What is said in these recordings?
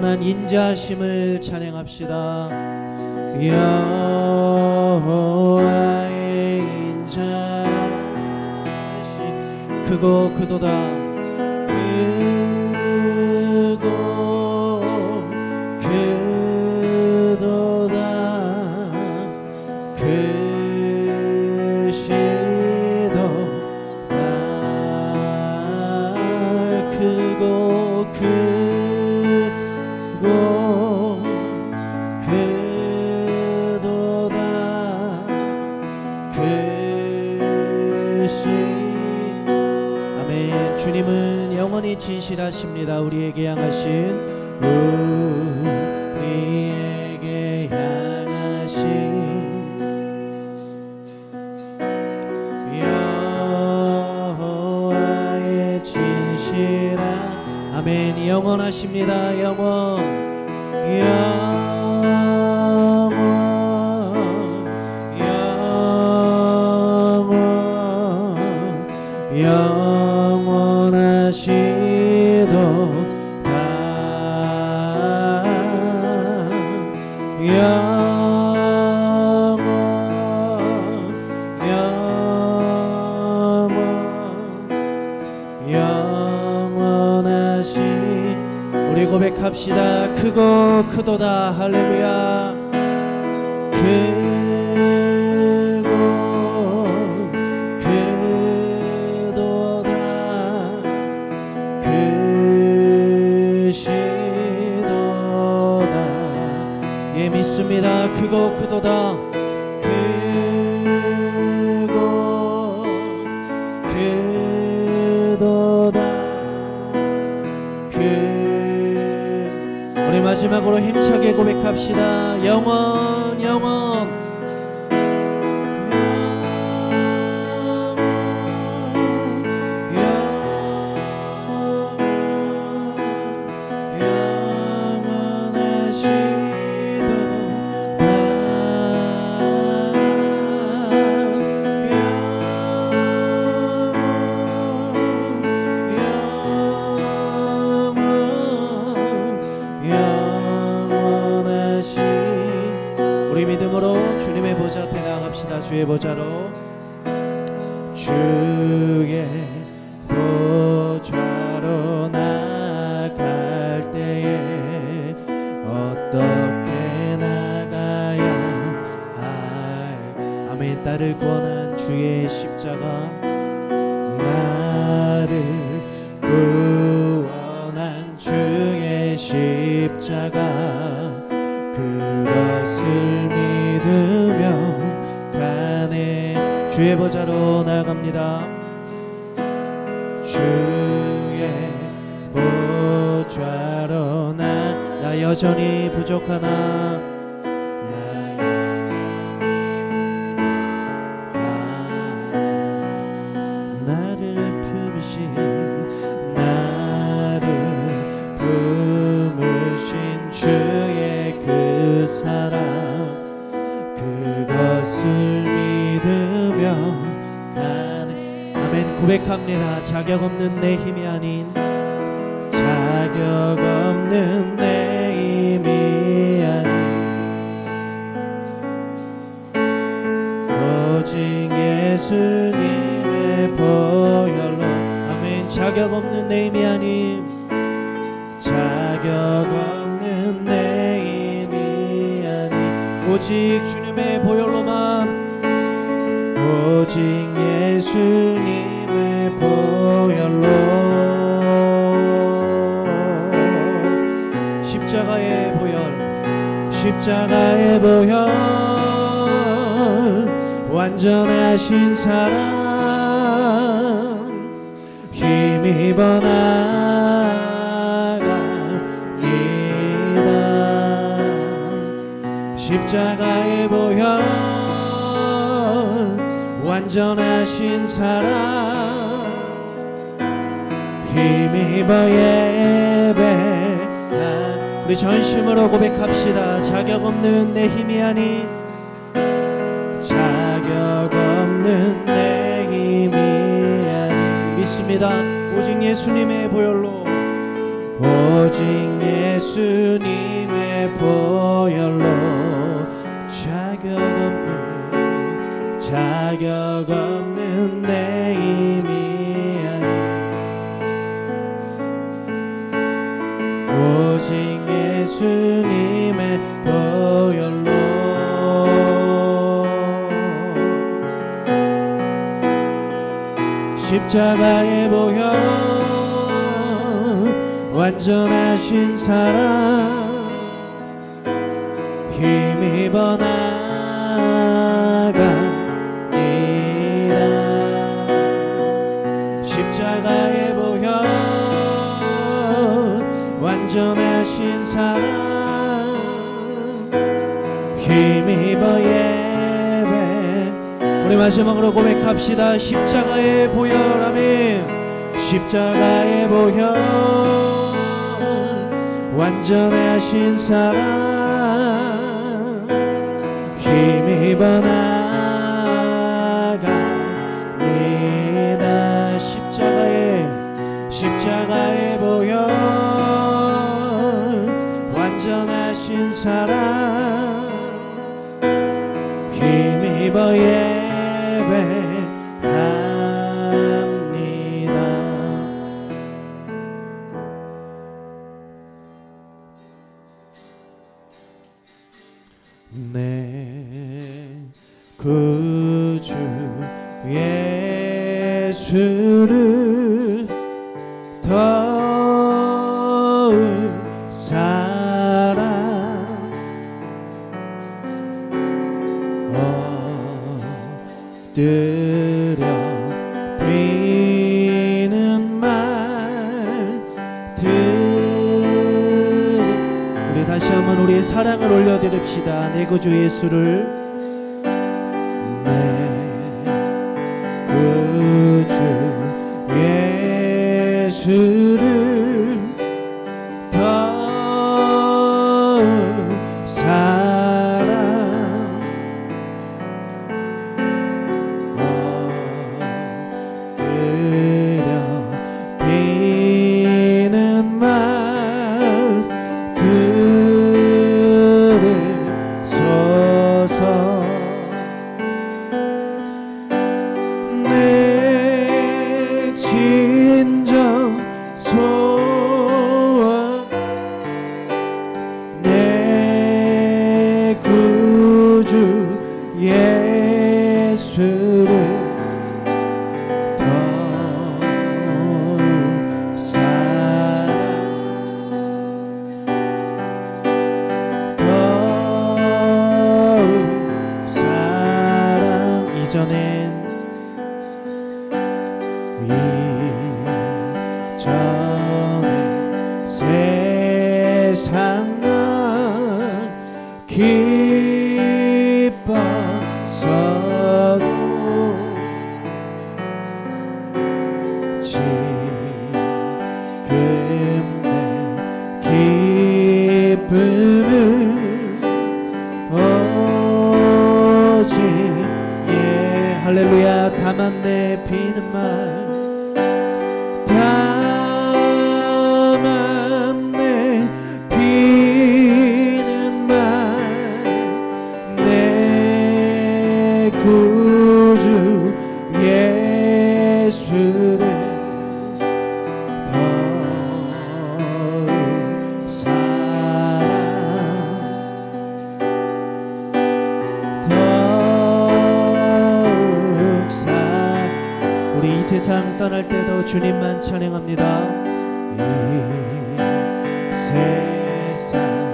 영원한 인자하심을 찬양합시다. 여호와의 인자하심. 크고 크도다. 크 향하신 우리에게 향하신 여호와의 진실한 아멘. 영원하십니다. 영원. 영원. 영원. 영원하시 영원 영원하시 우리 고백합시다. 크고 크도다. 할렐루야. 크고 크도다. 크시도다. 예 믿습니다. 크고 크도다. 크 마지막으로 힘차게 고백합시다. 영원 영원 주의 보좌로 주의 보좌로 나갈 때에 어떻게 나가야 할? 아멘. 나를 구원한 주의 십자가 나를 구원한 주의 십자가 그것을 믿으며 주의 보좌로 나갑니다. 주의 보좌로 나, 나 여전히 부족하나 나 고백합니다. 자격 없는 내 힘이 아닌 자격 없는 내 힘이 아닌 오직 예수님의 보혈로 아멘. 자격 없는 내 힘이 아님 자격 없는 내 힘이 아님 오직 주님의 보혈로만 오직 예수님의 보혈로. 십자가의 보혈 십자가의 보혈 완전하신 사랑 힘입어 나갑니다. 십자가의 보혈 완전하신 사랑 힘입어 예배. 우리 전심으로 고백합시다. 자격 없는 내 힘이 아닌 자격 없는 내 힘이 아닌. 믿습니다. 오직 예수님의 보혈로 오직 예수님의 보혈로 자격 없는 자격 없는 예수님의 보혈로. 십자가의 보혈 완전하신 사랑 힘입어 나 힘입어 예배. 우리 마지막으로 고백합시다. 십자가의 보혈 아멘 십자가의 보혈 완전하신 사랑 힘입어 나가니다 십자가의 십자가의 내 구주 예수를 더욱 사랑 엎드 사랑을 올려드립시다. 내 구주 예수를 내 구주 예수 이전에 세상 난 기뻐서도 지금 내 기쁨은 오직 예 할렐루야. 다만 내 비는 말 구주 예수를 더욱 사랑 더욱 사 우리 이 세상 떠날 때도 주님만 찬양합니다. 이 세상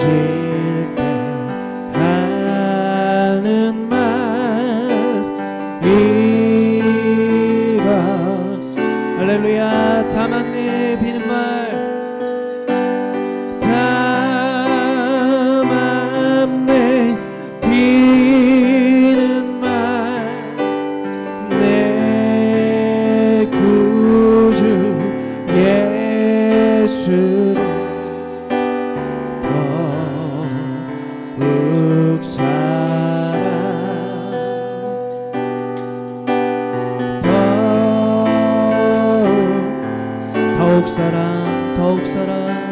Jesus. 더욱 사랑 더욱 사랑